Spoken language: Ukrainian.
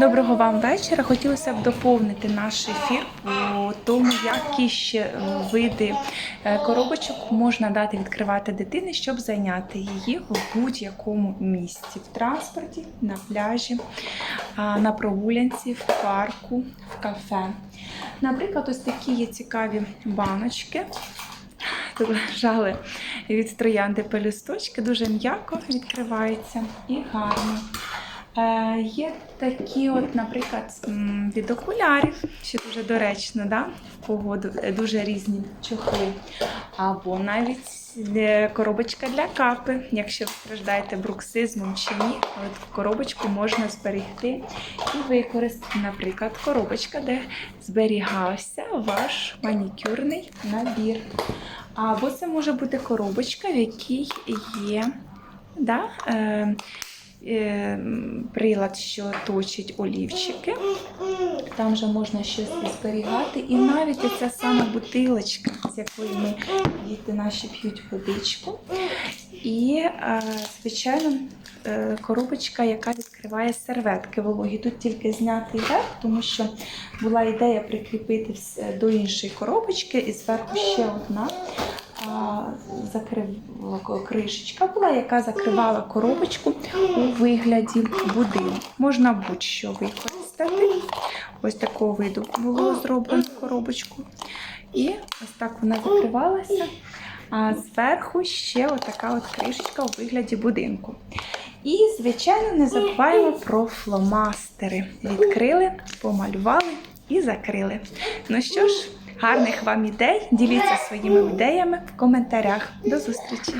Доброго вам вечора. Хотілося б доповнити наш ефір по тому, які ще е, види е, коробочок можна дати відкривати дитини, щоб зайняти її в будь-якому місці в транспорті, на пляжі, на прогулянці, в парку, в кафе. Наприклад, ось такі є цікаві баночки. Лежали від троянди пелюсточки, дуже м'яко відкривається і гарно. Е, є такі, от, наприклад, від окулярів, що дуже доречно, да? в погоду, е, дуже різні чохли. Або навіть е, коробочка для капи, якщо ви страждаєте бруксизмом чи ні, от коробочку можна зберегти і використати, наприклад, коробочка, де зберігався ваш манікюрний набір. Або це може бути коробочка, в якій є да, е, прилад, що точить олівчики. Там же можна щось зберігати. І навіть оця сама бутилочка, з якої ми діти наші п'ють водичку. І, е, звичайно, е, коробочка, яка відкриває серветки вологі. Тут тільки знятий верх, тому що була ідея прикріпити до іншої коробочки, і зверху ще одна закрив... кришечка була, яка закривала коробочку у вигляді будинку. Можна будь-що використати. Ось такого виду було зроблено коробочку. І ось так вона закривалася. А зверху ще отака от кришечка у вигляді будинку. І, звичайно, не забуваємо про фломастери. Відкрили, помалювали і закрили. Ну що ж, гарних вам ідей! Діліться своїми ідеями в коментарях. До зустрічі!